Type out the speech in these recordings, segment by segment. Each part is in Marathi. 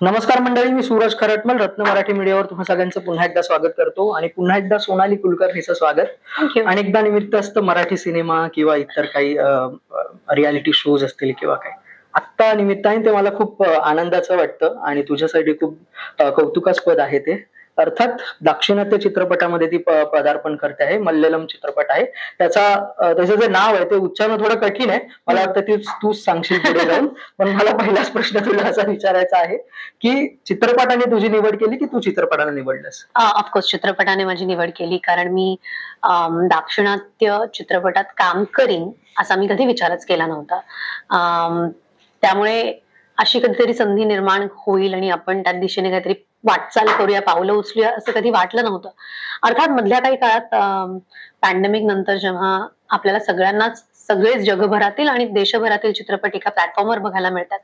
नमस्कार मंडळी मी सूरज खरटमल रत्न मराठी मीडियावर तुम्हा सगळ्यांचं पुन्हा एकदा स्वागत करतो आणि पुन्हा एकदा सोनाली कुलकर्णीचं स्वागत. अनेकदा निमित्त असतं मराठी सिनेमा किंवा इतर काही रियालिटी शोज असतील किंवा काय आत्ता निमित्ताने ते मला खूप आनंदाचं वाटतं आणि तुझ्यासाठी खूप कौतुकास्पद आहे ते. अर्थात दाक्षिणात्य चित्रपटामध्ये ती प- पदार्पण करते आहे मल्ललम चित्रपट आहे. त्याचा त्याचं जे नाव आहे ते उच्चारणं थोडं कठीण आहे. मला वाटतं ती तूच सांगशील पुढे जाऊन. पण मला पहिलाच प्रश्न तुला असा विचारायचा आहे की चित्रपटाने तुझी निवड केली की तू चित्रपटाने निवडलंस? ऑफकोर्स चित्रपटाने माझी निवड केली कारण मी दाक्षिणात्य चित्रपटात काम करीन असा मी कधी विचारच केला नव्हता. त्यामुळे अशी कधीतरी संधी निर्माण होईल आणि आपण त्या दिशेने काहीतरी वाटचाल करूया पावलं उचलूया असं कधी वाटलं नव्हतं. अर्थात मधल्या काही काळात पॅन्डेमिक नंतर जेव्हा आपल्याला सगळ्यांनाच सगळेच जगभरातील आणि देशभरातील चित्रपट एका प्लॅटफॉर्मवर बघायला मिळतात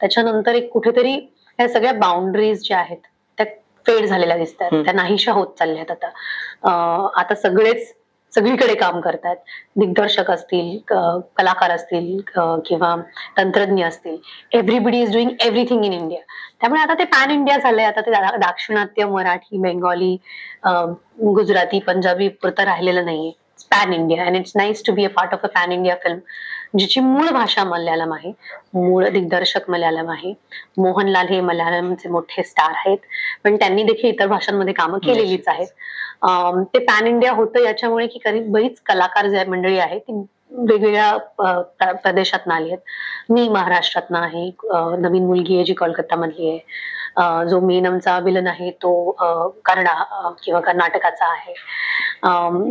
त्याच्यानंतर एक कुठेतरी ह्या सगळ्या बाउंड्रीज ज्या आहेत त्या फेड झालेल्या दिसत हम्म. आहेत त्या नाहीशा होत चालल्यात आता. अं, आता सगळेच सगळीकडे काम करतात. दिग्दर्शक असतील कलाकार असतील किंवा तंत्रज्ञ असतील. Everybody is doing everything in India त्यामुळे आता ते पॅन इंडिया झालंय. आता ते दाक्षिणात्य मराठी बेंगॉली गुजराती पंजाबी पुरतं राहिलेलं नाहीये. Pan India and it's nice to be a part of a pan India film जिची मूळ भाषा मल्याळम आहे. मूळ दिग्दर्शक मल्याळम आहे. मोहनलाल हे मल्याळमचे मोठे स्टार आहेत. पण त्यांनी देखील इतर भाषांमध्ये कामं केलेलीच आहेत. ते पॅन इंडिया होतं याच्यामुळे की कधी बरीच कलाकार जे मंडळी आहेत ती वेगवेगळ्या अं, प्र- प्रदेशातनं आली आहेत. मी महाराष्ट्रातनं आहे नवीन मुलगी आहे जी कोलकातामधली आहे. अं, जो मेन आमचा विलन आहे तो अं, किंवा कर्नाटकाचा आहे.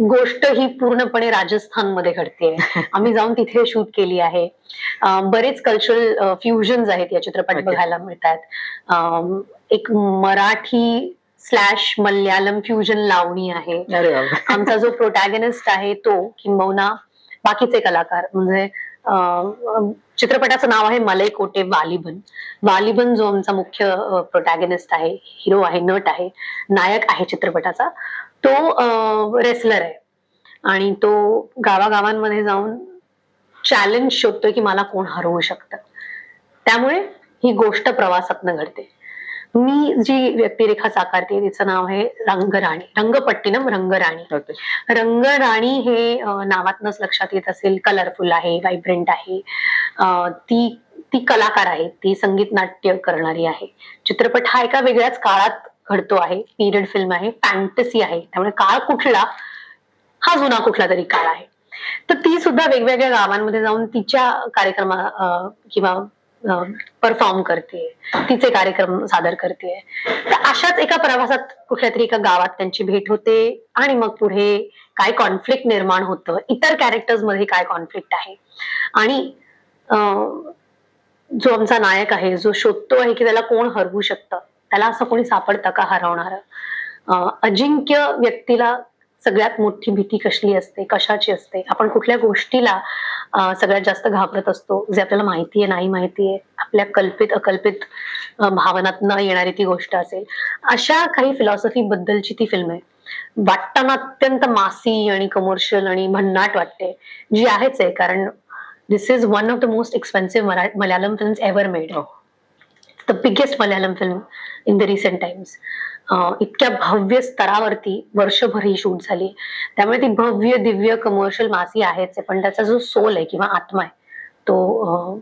गोष्ट ही पूर्णपणे राजस्थानमध्ये घडते. आम्ही जाऊन तिथे शूट केली आहे. बरेच कल्चरल फ्युजन्स आहेत या चित्रपट. बघायला मिळतात. एक मराठी स्लॅश मल्याळम फ्युजन लावणी आहे. आमचा जो प्रोटॅगनिस्ट आहे तो किंबहुना बाकीचे कलाकार म्हणजे चित्रपटाचं नाव आहे मलई कोटे वालिबन. वालिबन जो आमचा मुख्य प्रोटॅगनिस्ट आहे हिरो आहे नट आहे नायक आहे चित्रपटाचा तो रेसलर आहे. आणि तो गावागावांमध्ये जाऊन चॅलेंज शोधतोय की मला कोण हरवू शकतं. त्यामुळे ही गोष्ट प्रवासातनं घडते. मी जी व्यक्तिरेखा साकारते तिचं नाव आहे रंगराणी. रंगपट्टिनम रंगराणी. Okay. रंगराणी हे नावातनच लक्षात येत असेल. कलरफुल आहे व्हायब्रंट आहे. ती ती कलाकार आहे. ती संगीत नाट्य करणारी आहे. चित्रपट हा एका वेगळ्याच काळात घडतो आहे. पिरियड फिल्म आहे. फॅन्टसी आहे. त्यामुळे काळ कुठला हा जुना कुठला तरी काळ आहे. तर ती सुद्धा वेगवेगळ्या गावांमध्ये जाऊन तिच्या कार्यक्रमा किंवा परफॉर्म करते तिचे कार्यक्रम सादर करते तर अशाच एका प्रवासात कुठल्या तरी एका गावात त्यांची भेट होते आणि मग पुढे काय कॉन्फ्लिक्ट निर्माण होतं? इतर कॅरेक्टर्समध्ये काय कॉन्फ्लिक्ट आहे? आणि अं, जो आमचा नायक आहे जो शोधतो आहे की त्याला कोण हरवू शकतं? त्याला असं कोणी सापडतं का हरवणार? अजिंक्य व्यक्तीला सगळ्यात मोठी भीती कसली असते? कशाची असते? आपण कुठल्या गोष्टीला सगळ्यात जास्त घाबरत असतो. जे आपल्याला माहितीये नाही माहितीये आपल्या कल्पित अकल्पित भावनात न येणारी ती गोष्ट असेल. अशा काही फिलॉसॉफी बद्दलची ती फिल्म आहे. वाटताना अत्यंत मासी आणि कमर्शियल आणि भन्नाट वाटते. जी आहेच आहे कारण this is one of the most expensive Malayalam films ever made the biggest Malayalam film in the recent times इतक्या भव्य स्तरावरती वर्षभर ही शूट झाली. त्यामुळे ती भव्य दिव्य कमर्शियल मासी आहेच आहे. पण त्याचा जो सोल आहे किंवा आत्मा आहे तो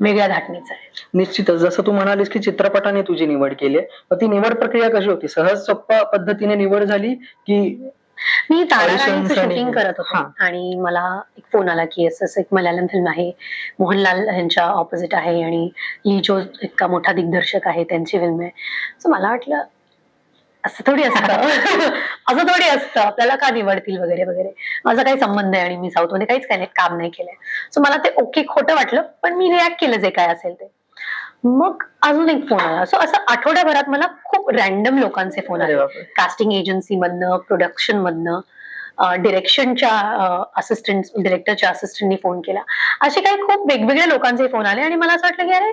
वेगळ्या धाटणीचा आहे. निश्चितच. जसं तू म्हणालीस की चित्रपटाने तुझी निवड केली आहे ती निवड प्रक्रिया कशी होती? सहज सोप्या पद्धतीने निवड झाली की मी ताराराणीचं शूटिंग करत होते. आणि मला एक फोन आला की असं असं एक मल्याळम फिल्म आहे. मोहनलाल यांच्या ऑपोजिट आहे आणि लिजो इतका मोठा दिग्दर्शक आहे त्यांची फिल्म आहे. सो मला वाटलं असं थोडी असतं. असं थोडी असतं. आपल्याला का निवडतील वगैरे वगैरे. माझा काही संबंध आहे आणि मी साऊथमध्ये काहीच काही नाही काम नाही केलंय. सो मला ते ओके खोटं वाटलं पण मी रिॲक्ट केलं जे काय असेल ते. मग अजून एक फोन आला. सो असं आठवड्याभरात मला खूप रॅन्डम लोकांचे फोन आले. कास्टिंग एजन्सी मधनं प्रोडक्शन मधनं डिरेक्शनच्या असिस्टंट डिरेक्टरच्या असिस्टंटनी फोन केला. असे काही खूप वेगवेगळ्या लोकांचे फोन आले आणि मला असं वाटलं की अरे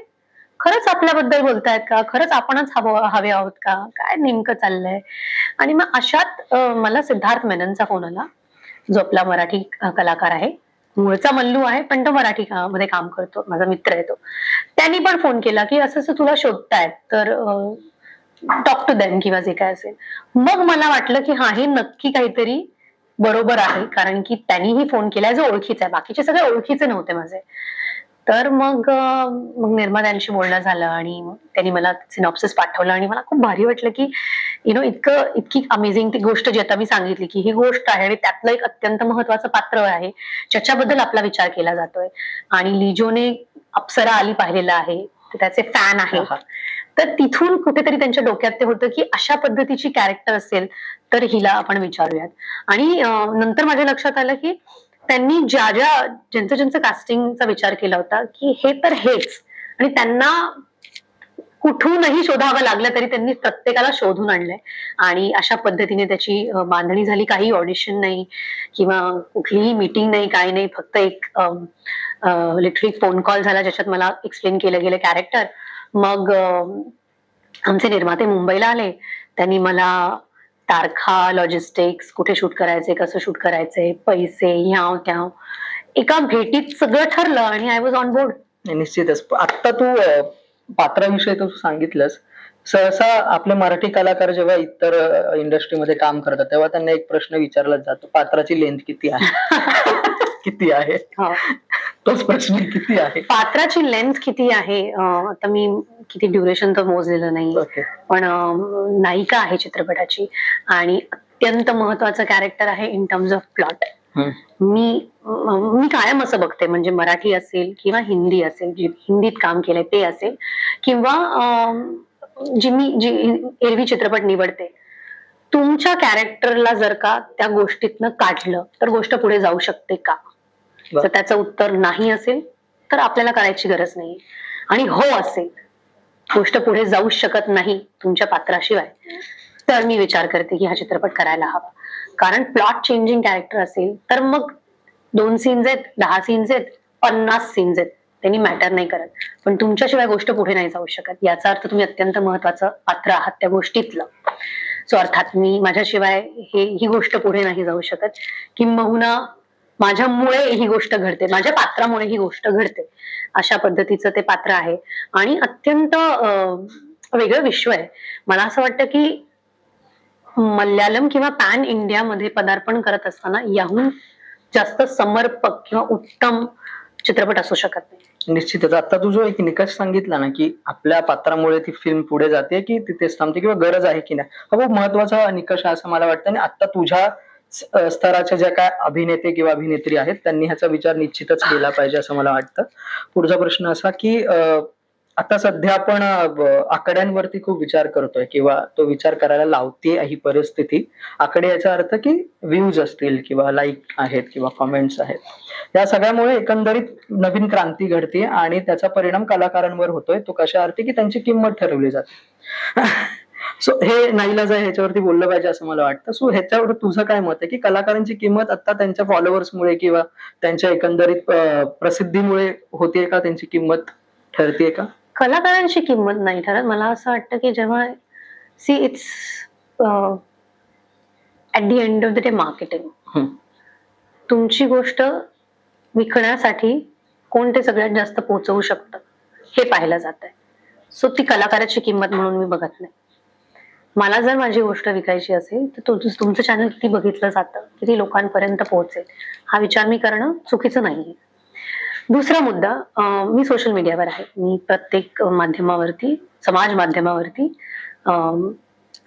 खरंच आपल्याबद्दल बोलतायत का? खरंच आपणच हवं हवे आहोत का? काय नेमकं चाललंय? आणि मग अशात मला सिद्धार्थ मेननचा फोन आला जो आपला मराठी कलाकार आहे. मूळचा मल्लू आहे पण तो मराठी का- मध्ये काम करतो माझा मित्र आहे तो. त्यांनी पण फोन केला की असं असं तुला शोधतायत तर टॉक टू देम किंवा जे काय असेल. मग मला वाटलं की हा हे नक्की काहीतरी बरोबर आहे कारण की त्यांनीही फोन केलाय जो ओळखीचा आहे. बाकीचे सगळे ओळखीचे नव्हते माझे. तर मग मग निर्मा त्यांशी बोलणं झालं आणि त्यांनी मला सिनॉप्सिस पाठवलं आणि मला खूप भारी वाटलं की यु नो इतकं इतकी अमेझिंग ती गोष्ट जी आता मी सांगितली की ही गोष्ट आहे आणि त्यातलं एक अत्यंत महत्वाचं पात्र आहे ज्याच्याबद्दल आपला विचार केला जातोय. आणि लिजोने अप्सरा आली पाहिलेलं आहे ते त्याचे फॅन आहे. तर तिथून कुठेतरी त्यांच्या डोक्यात ते होतं की अशा पद्धतीची कॅरेक्टर असेल तर हिला आपण विचारूयात. आणि नंतर माझ्या लक्षात आलं की त्यांनी ज्या ज्या ज्यांचं ज्यांचं कास्टिंगचा विचार केला होता की हे तर हेच. आणि त्यांना कुठूनही शोधावं लागलं तरी त्यांनी प्रत्येकाला शोधून आणलंय. आणि अशा पद्धतीने त्याची बांधणी झाली. काही ऑडिशन नाही किंवा कुठलीही मीटिंग नाही काही नाही. फक्त एक लिटरली फोन कॉल झाला ज्याच्यात मला एक्सप्लेन केलं गेलं कॅरेक्टर मग आमचे निर्माते मुंबईला आले. त्यांनी मला तारखा लॉजिस्टिक्स कुठे शूट करायचे कसं शूट करायचे पैसे ह्याव त्याव. एका भेटीत सगळं ठरलं आणि आय वॉज ऑन बोर्ड निश्चितच. आता तू पात्राविषयी तू सांगितलंस. सहसा आपले मराठी कलाकार जेव्हा इतर इंडस्ट्रीमध्ये काम करतात तेव्हा त्यांना एक प्रश्न विचारलाच जातो पात्राची लेंथ किती आहे? किती आहे? तोच प्रश्न किती आहे? पात्राची लेंथ किती आहे? आता मी किती ड्युरेशन तर मोजलेलं नाही. पण नायिका आहे चित्रपटाची आणि अत्यंत महत्वाचं कॅरेक्टर आहे इन टर्म्स ऑफ प्लॉट मी म- कायम असं बघते. म्हणजे मराठी असेल किंवा हिंदी असेल जे हिंदीत काम केलंय ते असेल. किंवा जी मी जी एरवी चित्रपट निवडते. तुमच्या कॅरेक्टरला जर का त्या गोष्टीतनं काढलं तर गोष्ट पुढे जाऊ शकते का. जर त्याचं उत्तर नाही असेल तर आपल्याला करायची गरज नाही आणि हो असेल गोष्ट पुढे जाऊ शकत नाही तुमच्या पात्राशिवाय तर मी विचार करते की हा चित्रपट करायला हवा. कारण प्लॉट चेंजिंग कॅरेक्टर असेल तर मग दोन सीन्स आहेत दहा सीन्स आहेत पन्नास सीन्स आहेत. त्यांनी मॅटर नाही करत. पण तुमच्याशिवाय गोष्ट पुढे नाही जाऊ शकत. याचा अर्थ तुम्ही अत्यंत महत्वाचं पात्र आहात त्या गोष्टीतलं. सो अर्थात मी माझ्याशिवाय हे ही गोष्ट पुढे नाही जाऊ शकत. किंबहुना माझ्यामुळे ही गोष्ट घडते माझ्या पात्रामुळे ही गोष्ट घडते. अशा पद्धतीचं ते पात्र आहे. आणि अत्यंत वेगळं विश्व आहे. मला असं वाटतं की मल्याळम किंवा पॅन इंडियामध्ये पदार्पण करत असताना याहून जास्त समर्पक किंवा उत्तम चित्रपट असू शकत नाही. निश्चितच. आता तू जो एक निकष सांगितला ना की आपल्या पात्रामुळे ती फिल्म पुढे जाते की तिथेच थांबते किंवा गरज आहे की नाही हा खूप महत्त्वाचा निकष आहे असं मला वाटतं. आणि आता तुझ्या स्तराच्या ज्या काय अभिनेते किंवा अभिनेत्री आहेत त्यांनी ह्याचा विचार निश्चितच केला पाहिजे असं मला वाटतं. पुढचा प्रश्न असा की आता सध्या आपण आकड्यांवरती खूप विचार करतोय किंवा तो विचार करायला लावते ही परिस्थिती. आकडे याचा अर्थ की व्ह्यूज असतील किंवा लाईक आहेत किंवा कमेंट्स आहेत. या सगळ्यामुळे एकंदरीत नवीन क्रांती घडते आणि त्याचा परिणाम कलाकारांवर होतोय. तो कशा अर्थी की त्यांची किंमत ठरवली जाते. सो हे नाईलाज आहे ह्याच्यावरती बोललं पाहिजे असं मला वाटतं. सो ह्याच्यावर तुझं काय मत आहे की कलाकारांची किंमत आता त्यांच्या फॉलोअर्समुळे किंवा त्यांच्या एकंदरीत प्रसिद्धीमुळे होते का? त्यांची किंमत ठरते का? कलाकारांची किंमत नाही ठरत. मला असं वाटतं की जेव्हा see it's at the end of the day marketing. तुमची गोष्ट विकण्यासाठी कोण ते सगळ्यात जास्त पोहोचवू शकतं हे पाहिलं जात आहे सो ती कलाकाराची किंमत म्हणून मी बघत नाही. मला जर माझी गोष्ट विकायची असेल तर तुमचं चॅनल किती बघितलं जातं किती लोकांपर्यंत पोहोचेल हा विचार मी करणं चुकीचं नाही दुसरा मुद्दा मी सोशल मीडियावर आहे. मी प्रत्येक माध्यमावरती समाज माध्यमावरती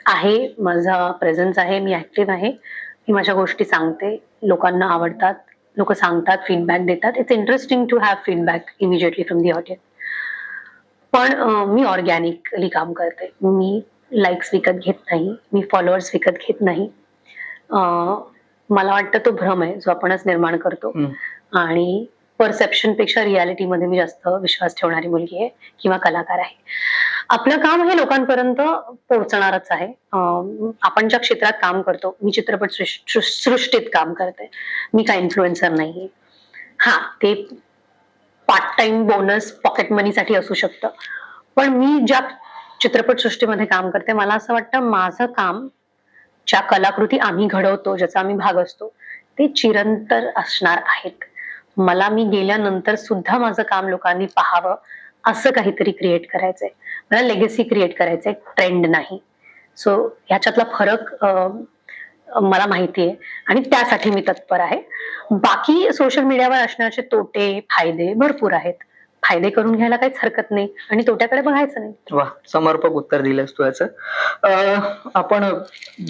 आहे माझा प्रेझन्स आहे मी ऍक्टिव्ह आहे मी माझ्या गोष्टी सांगते लोकांना आवडतात लोक सांगतात फीडबॅक देतात. It's interesting to have feedback immediately from the audience पण मी ऑर्गॅनिकली काम करते. मी लाईक्स विकत घेत नाही मी फॉलोअर्स विकत घेत नाही. अं, मला वाटतं तो भ्रम आहे जो आपणच निर्माण करतो. आणि परसेप्शनपेक्षा रियालिटीमध्ये मी जास्त विश्वास ठेवणारी मुलगी आहे किंवा कलाकार आहे. आपलं काम हे लोकांपर्यंत पोहोचणारच आहे. आपण ज्या क्षेत्रात काम करतो मी चित्रपट सृष्टीत काम करते. मी काय इन्फ्लुएन्सर नाहीये. हा ते पार्ट टाइम बोनस पॉकेट मनीसाठी असू शकतं. पण मी ज्या चित्रपट सृष्टीमध्ये काम करते. मला असं वाटतं माझं काम ज्या कलाकृती आम्ही घडवतो ज्याचा आम्ही भाग असतो ते चिरंतर असणार आहेत. मला मी गेल्यानंतर सुद्धा माझं काम लोकांनी पाहावं असं काहीतरी क्रिएट करायचंय. मला लेगेसी क्रिएट करायचंय ट्रेंड नाही. सो ह्याच्यातला फरक मला माहिती आहे आणि त्यासाठी मी तत्पर आहे. बाकी सोशल मीडियावर असण्याचे तोटे फायदे भरपूर आहेत. फायदे करून घ्यायला काहीच हरकत नाही आणि तोट्याकडे बघायचं नाही. वा समर्पक उत्तर दिलंस तू याचं. आपण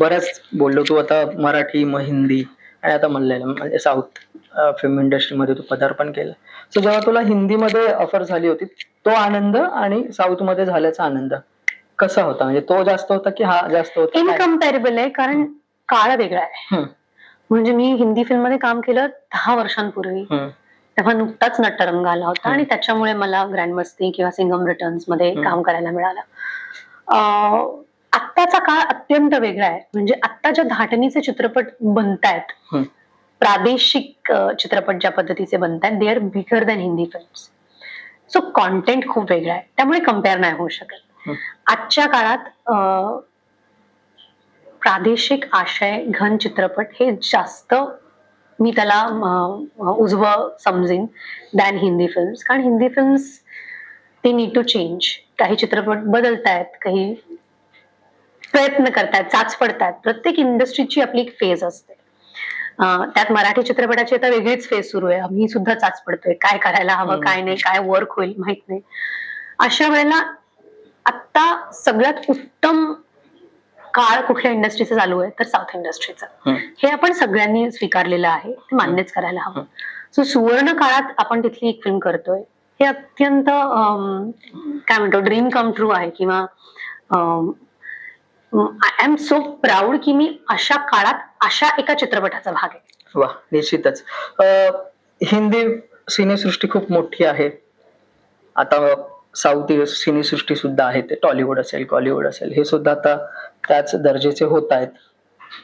बऱ्याच बोललो तू आता मराठी मग हिंदी आणि आता मल्याळम म्हणजे साऊथ फिल्म इंडस्ट्रीमध्ये तू पदार्पण केलं. सो जेव्हा तुला हिंदीमध्ये ऑफर झाली होती तो आनंद आणि साऊथमध्ये झाल्याचा आनंद कसा होता? म्हणजे तो जास्त होता की हा जास्त होता? इनकम्पॅरेबल आहे कारण काळ वेगळा आहे. म्हणजे मी हिंदी फिल्ममध्ये काम केलं दहा वर्षांपूर्वी. तेव्हा नुकताच नटरंग आला होता आणि. त्याच्यामुळे मला ग्रँड मस्ती किंवा सिंगम रिटर्न्समध्ये. काम करायला मिळालं आत्ताचा काळ अत्यंत वेगळा आहे म्हणजे आत्ता ज्या धाटणीचे चित्रपट बनतायत. प्रादेशिक चित्रपट ज्या पद्धतीचे बनतायत they are bigger than Hindi films so content खूप वेगळं आहे त्यामुळे कंपेअर नाही होऊ शकत. आजच्या काळात अं, प्रादेशिक आशय घन चित्रपट हे जास्त मी त्याला उजवं समजेन दॅन हिंदी फिल्म्स कारण हिंदी फिल्म्स ते नीड टू चेंज काही चित्रपट बदलतायत काही प्रयत्न करतायत चाच पडतायत. प्रत्येक इंडस्ट्रीची आपली एक फेज असते. त्यात मराठी चित्रपटाची आता वेगळीच फेज सुरू आहे. आम्ही सुद्धा चाच पडतोय. काय करायला हवं काय नाही काय वर्क होईल माहीत नाही. अशा वेळेला आता सगळ्यात उत्तम काळ कुठल्या इंडस्ट्रीचा चालू आहे तर साऊथ इंडस्ट्रीचा. हे. आपण सगळ्यांनी स्वीकारलेलं आहे ते मान्यच करायला हवं. सो सुवर्ण काळात आपण तिथली एक फिल्म करतोय. हे अत्यंत काय म्हणतो ड्रीम कम ट्रू आहे किंवा आय एम सो प्राऊड की मी अशा काळात अशा एका चित्रपटाचा भाग आहे. वा निश्चितच. हिंदी सिनेसृष्टी खूप मोठी आहे. आता साऊथ सिनेसृष्टी सुद्धा आहे ते टॉलिवूड असेल कॉलिवूड असेल हे सुद्धा आता त्याच दर्जाचे होत आहेत.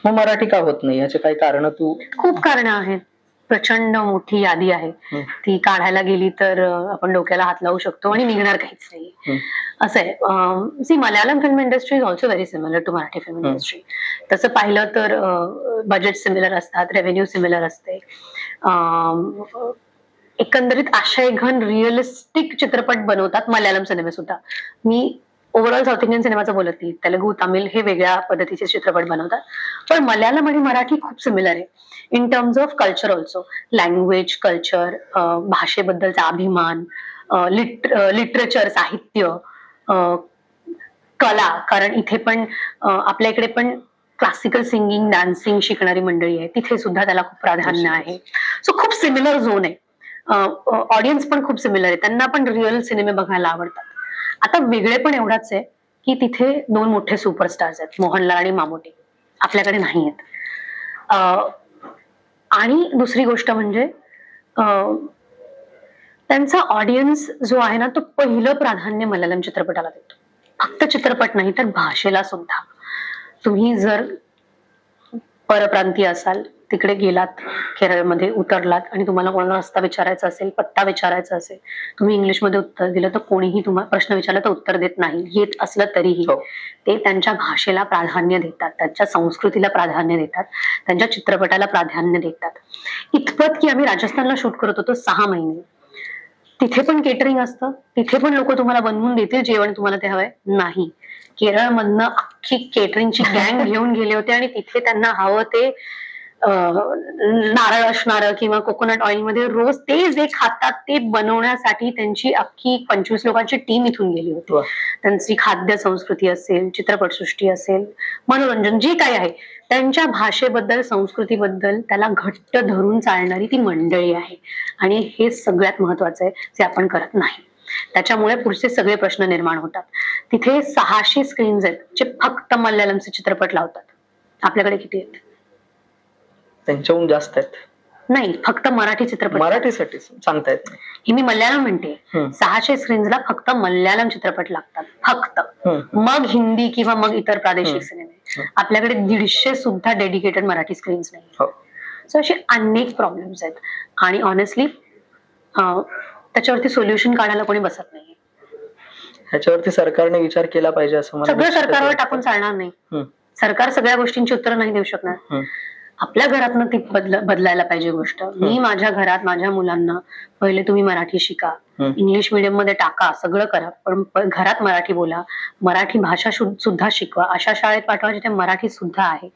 मग मराठी का होत नाही? याचे काही कारण तू खूप कारण आहेत. प्रचंड मोठी यादी आहे. ती काढायला गेली तर आपण डोक्याला हात लावू शकतो आणि निघणार काहीच नाही. असं आहे. See Malayalam film industry is also very similar to Marathi film. Industry तसं पाहिलं तर बजेट सिमिलर असतात रेव्हेन्यू सिमिलर असते. एकंदरीत आशय घन रिअलिस्टिक चित्रपट बनवतात मल्याळम सिनेमे सुद्धा. मी ओव्हरऑल साऊथ इंडियन सिनेमाचं बोलत नाही. तेलुगू तामिळ हे वेगळ्या पद्धतीचे चित्रपट बनवतात. पण मल्याळम आणि मराठी खूप सिमिलर आहे. In terms of culture also language culture भाषेबद्दलचा अभिमान लिट लिटरेचर साहित्य कला. कारण इथे पण आपल्या इकडे पण क्लासिकल सिंगिंग डान्सिंग शिकणारी मंडळी आहे. तिथे सुद्धा त्याला खूप प्राधान्य आहे. सो खूप सिमिलर झोन आहे. ऑडियन्स पण खूप सिमिलर आहे. त्यांना पण रिअल सिनेमे बघायला आवडतात. आता वेगळे पण एवढाच आहे की तिथे दोन मोठे सुपरस्टार्स आहेत मोहनलाल आणि मामोटी. आपल्याकडे नाही आहेत. अं, आणि दुसरी गोष्ट म्हणजे अं, त्यांचा ऑडियन्स जो आहे ना तो पहिलं प्राधान्य मल्याळम चित्रपटाला देतो. फक्त चित्रपट नाही तर भाषेला सुद्धा. तुम्ही जर परप्रांतीय असाल तिकडे गेलात केरळमध्ये उतरलात आणि तुम्हाला कोणाला रस्ता विचारायचा असेल पत्ता विचारायचा असेल तुम्ही इंग्लिशमध्ये उत्तर दिलं तर कोणीही तुम्हाला प्रश्न विचारला तर उत्तर देत नाही. येत असलं तरीही हो. ते त्यांच्या भाषेला प्राधान्य देतात त्यांच्या संस्कृतीला प्राधान्य देतात त्यांच्या चित्रपटाला प्राधान्य देतात. इतपत की आम्ही राजस्थानला शूट करत होतो सहा महिने. तिथे पण केटरिंग असतं तिथे पण लोक तुम्हाला बनवून देतील जेवण तुम्हाला ते हवंय? नाही. केरळमधनं अख्खी केटरिंगची गँग घेऊन गेले होते आणि तिथे त्यांना हवं ते नारळ असणार किंवा कोकोनट ऑइलमध्ये रोज ते जे खातात ते बनवण्यासाठी त्यांची अख्खी पंचवीस लोकांची टीम इथून गेली होती. त्यांची खाद्य संस्कृती असेल चित्रपटसृष्टी असेल मनोरंजन जे काही आहे त्यांच्या भाषेबद्दल संस्कृतीबद्दल त्याला घट्ट धरून चालणारी ती मंडळी आहे. आणि हे सगळ्यात महत्वाचं आहे जे आपण करत नाही. त्याच्यामुळे पुढचे सगळे प्रश्न निर्माण होतात. तिथे सहाशे स्क्रीन्स आहेत जे फक्त मल्याळमचे चित्रपट लावतात. आपल्याकडे किती आहेत? त्यांच्याहून जास्त आहेत नाही फक्त मराठी चित्रपट मराठीसाठी सांगता येत नाही हे मी मल्याळम म्हणते. सहाशे स्क्रीन्सला फक्त मल्याळम चित्रपट लागतात फक्त हम्म. मग हिंदी किंवा मग इतर प्रादेशिक हम्म. सिनेमे हम्म. आपल्याकडे दीडशे सुद्धा डेडिकेटेड मराठी स्क्रीन्स नाही हो सो असे अनेक प्रॉब्लेम्स आहेत आणि ऑनेस्टली त्याच्यावरती सोल्युशन काढायला कोणी बसत नाही ह्याच्यावरती सरकारने विचार केला पाहिजे असं मला सगळं निश्चितच सरकारवर वाटतं. टाकून चालणार नाही हम्म. सरकार सगळ्या गोष्टींची उत्तरं नाही देऊ शकणार हम्म. आपल्या घरातनं ती बदल बदलायला पाहिजे गोष्ट. मी माझ्या घरात माझ्या मुलांना पहिले तुम्ही मराठी शिका. इंग्लिश मिडियममध्ये टाका सगळं करा. पण घरात मराठी बोला. मराठी भाषा सुद्धा शिकवा. अशा शाळेत पाठवा जिथे मराठी सुद्धा आहे.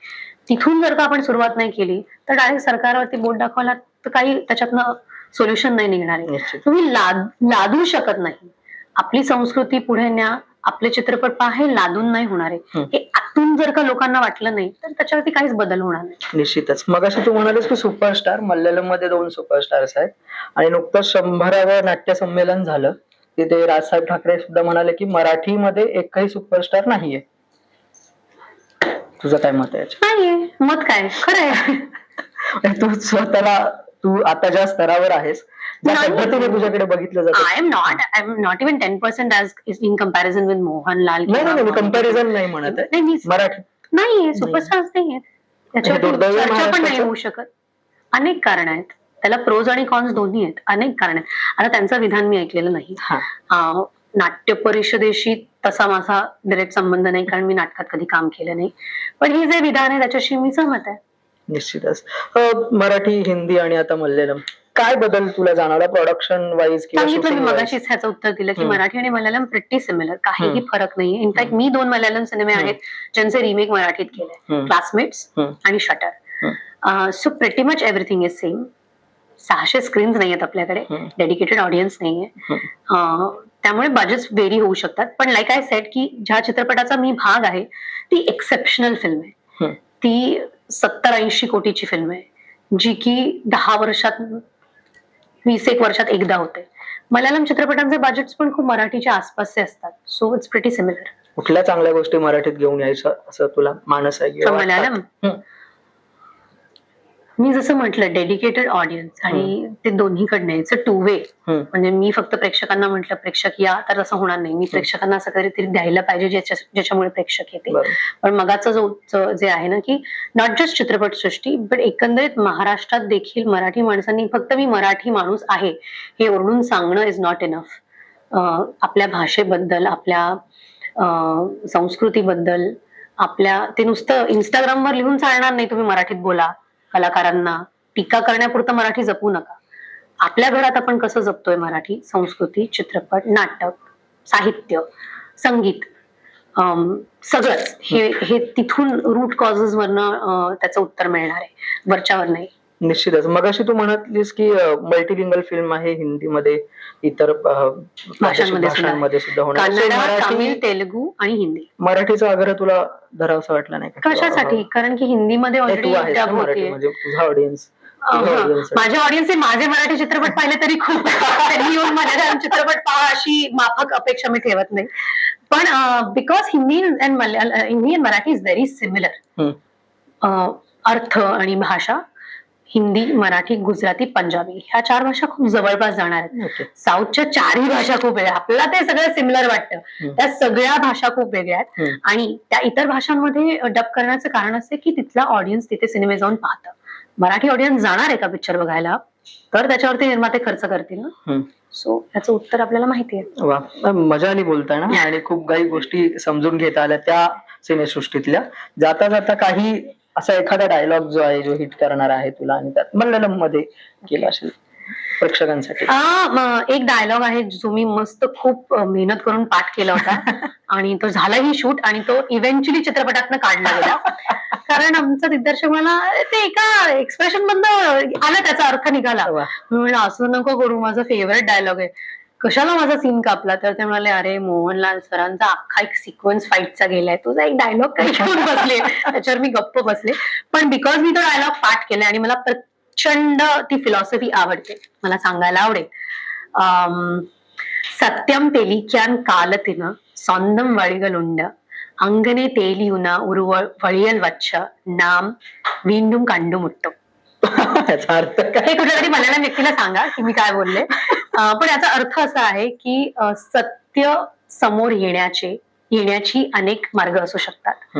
तिथून जर का आपण सुरुवात नाही केली तर डायरेक्ट सरकारवरती बोट दाखवायला तर काही त्याच्यातनं सोल्युशन नाही निघणार आहे. तुम्ही लाद लादू शकत नाही. आपली संस्कृती पुढे न्या. आपले चित्रपट पहा लादून नाही होणार आहे. हे. आतून जर का लोकांना वाटलं नाही तर त्याच्यावरती काहीच बदल होणार नाही. निश्चितच. मग तू म्हणालीस की सुपरस्टार मल्याळममध्ये दोन सुपरस्टार्स आहेत. आणि नुकतंच शंभरावं नाट्य संमेलन झालं. तिथे राजसाहेब ठाकरे सुद्धा म्हणाले की मराठीमध्ये एकही सुपरस्टार नाहीये. तुझं काय मत आहे मत काय? खरं आहे. तू स्वतःला तू आता ज्या स्तरावर आहेस ज्या नाही. पद्धतीने तुझ्याकडे बघितलं जातं. I am not I am not even ten percent as in comparison with Mohanlal नाही नाही नाही म्हणत आहे. नाही मराठी. नाहीये सुपरस्टार्स नाहीये त्याच्यावर हे दुर्दैव चर्चा पण नाही. होऊ शकत. अनेक कारण आहेत. त्याला प्रोज आणि कॉन्स दोन्ही आहेत. अनेक कारण आहेत. आता त्यांचं विधान मी ऐकलेलं नाही. हा. नाट्य परिषदेशी तसा माझा डायरेक्ट संबंध नाही कारण मी नाटकात कधी काम केलं नाही. पण हे जे विधान आहे त्याच्याशी मी सहमत आहे. निश्चितच अं, मराठी हिंदी आणि आता मल्याळम काय बदल तुला जाणवला प्रोडक्शन वाईज किंवा सांगितलं मी shooting wise? मगाशीच ह्याचं उत्तर दिलं की हम्म. मराठी आणि मल्याळम प्रिटी सिमिलर काहीही हम्म. फरक नाहीये इनफॅक्ट मी दोन मल्याळम सिनेमे हम्म. आहेत ज्यांचे रिमेक मराठीत केले हम्म. Classmates hmm. आणि Shutter so pretty much everything is same सहाशे स्क्रीन्स नाही आहेत आपल्याकडे हम्म. डेडिकेटेड ऑडियन्स नाहीये हम्म. अं, त्यामुळे बजेट व्हेरी होऊ शकतात पण लाईक आय सेट की ज्या चित्रपटाचा मी भाग आहे ती एक्सेप्शनल फिल्म आहे हम्म. ती सत्तर ऐंशी कोटीची फिल्म आहे जी की दहा वर्षात वीस एक वर्षात एकदा होते मल्याळम चित्रपटांचे बजेट पण खूप मराठीच्या आसपासचे असतात सो इट्स प्रिटी सिमिलर कुठल्या चांगल्या गोष्टी मराठीत घेऊन यायचं असं तुला मानस आहे? मल्याळम. मी जसं म्हटलं डेडिकेटेड ऑडियन्स आणि ते दोन्हीकडनं इट्स अ टू वे. म्हणजे मी फक्त प्रेक्षकांना म्हटलं प्रेक्षक या तर असं होणार नाही. मी प्रेक्षकांना असं काहीतरी द्यायला पाहिजे ज्याच्या ज्याच्यामुळे प्रेक्षक येतील. बरोबर. पण मगाचं जो जो- आहे ना की नॉट जस्ट चित्रपटसृष्टी बट एकंदरीत महाराष्ट्रात देखील मराठी माणसांनी फक्त मी मराठी माणूस आहे हे ओरडून सांगणं इज नॉट इनफ आपल्या भाषेबद्दल आपल्या संस्कृतीबद्दल आपल्या ते नुसतं इंस्टाग्रामवर लिहून चालणार नाही तुम्ही मराठीत बोला. कलाकारांना टीका करण्यापुरतं मराठी जपू नका. आपल्या घरात आपण कसं जपतोय मराठी? संस्कृती चित्रपट नाटक साहित्य संगीत सगळंच. हे हे तिथून रूट कॉजेस वरनं त्याचं उत्तर मिळणार आहे. वरच्यावर नाही. निश्चितच. मगाशी तू म्हणालीस की मल्टीलिंगल फिल्म आहे हिंदीमध्ये इतर भाषांमध्ये सुद्धा होणार. तामिळ तेलुगू आणि हिंदी. मराठीचा आग्रह तुला धरावसा वाटला नाही कशासाठी? कारण की हिंदीमध्ये ऑलरेडी तुझा ऑडियन्स माझ्या ऑडियन्स माझे मराठी चित्रपट पाहिले तरी खूप त्यांनी येऊन मल्याळम चित्रपट पहा अशी माफक अपेक्षा मी ठेवत नाही. पण because Hindi and Malayal Hindi and Marathi is very similar अर्थ आणि भाषा हिंदी मराठी गुजराती पंजाबी ह्या चार भाषा खूप जवळपास जाणार आहेत. साऊथच्या चारही भाषा खूप वेगळ्या आपल्याला ते सगळं सिमिलर वाटतं. त्या सगळ्या भाषा खूप वेगळ्या आहेत. आणि त्या इतर भाषांमध्ये डब करण्याचं कारण असं की तिथला ऑडियन्स तिथे सिनेमे जाऊन पाहतं. मराठी ऑडियन्स जाणार आहे का पिक्चर बघायला तर त्याच्यावरती निर्माते खर्च करतील ना. सो याचं उत्तर आपल्याला माहिती आहे. वा मजा आली बोलताना आणि खूप काही गोष्टी समजून घेता आल्या त्या सिनेसृष्टीतल्या जाता जाता काही असा एखादा डायलॉग जो आहे जो हिट करणार आहे तुला आणि त्यात मल्याळममध्ये केला असेल प्रेक्षकांसाठी. एक डायलॉग आहे जो मी मस्त खूप मेहनत करून पाठ केला होता. आणि तो झालाही शूट आणि तो इव्हेंच्युअली चित्रपटातनं काढला गेला. कारण आमचा दिग्दर्शक मला ते एका एक्सप्रेशन मधनं आला त्याचा अर्थ निघाला. मी म्हणलं असं नको करू माझा फेवरेट डायलॉग आहे. कशाला माझा सीन कापला? तर ते म्हणाले अरे मोहनलाल सरांचा अख्खा एक सिक्वेन्स फाईटचा गेलाय. तुझा एक डायलॉग काही बसले. त्याच्यावर मी गप्प बसले. पण बिकॉज मी तो डायलॉग पाठ केला आणि मला प्रचंड ती फिलॉसॉफी आवडते. मला सांगायला आवडेल. सत्यम तेलिक्यान कालतिन सौंदम वळिगल उंड अंगणे उना उरुवळ वळियल वच्छ नाम विंडूम उत्तम मुट्टो अर्थ काय? तरी मला व्यक्तीला सांगा की मी काय बोलले. पण याचा अर्थ असा आहे की सत्य समोर येण्याचे येण्याची अनेक मार्ग असू शकतात.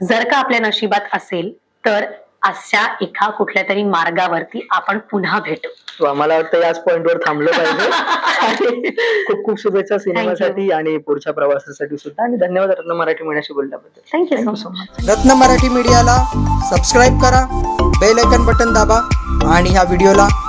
जर का आपल्या नशिबात असेल तर अशा एका कुठल्या तरी मार्गावरती आपण पुन्हा भेटू. मला वाटतं याच पॉइंटवर थांबलं पाहिजे. खूप खूप शुभेच्छा सिनेमासाठी आणि पुढच्या प्रवासासाठी सुद्धा. आणि धन्यवाद रत्न मराठी महिन्याशी बोलल्याबद्दल. Thank you so so much Ratna Marathi मीडियाला सबस्क्राईब करा बेल आयकन बटन दाबा आणि ह्या व्हिडिओला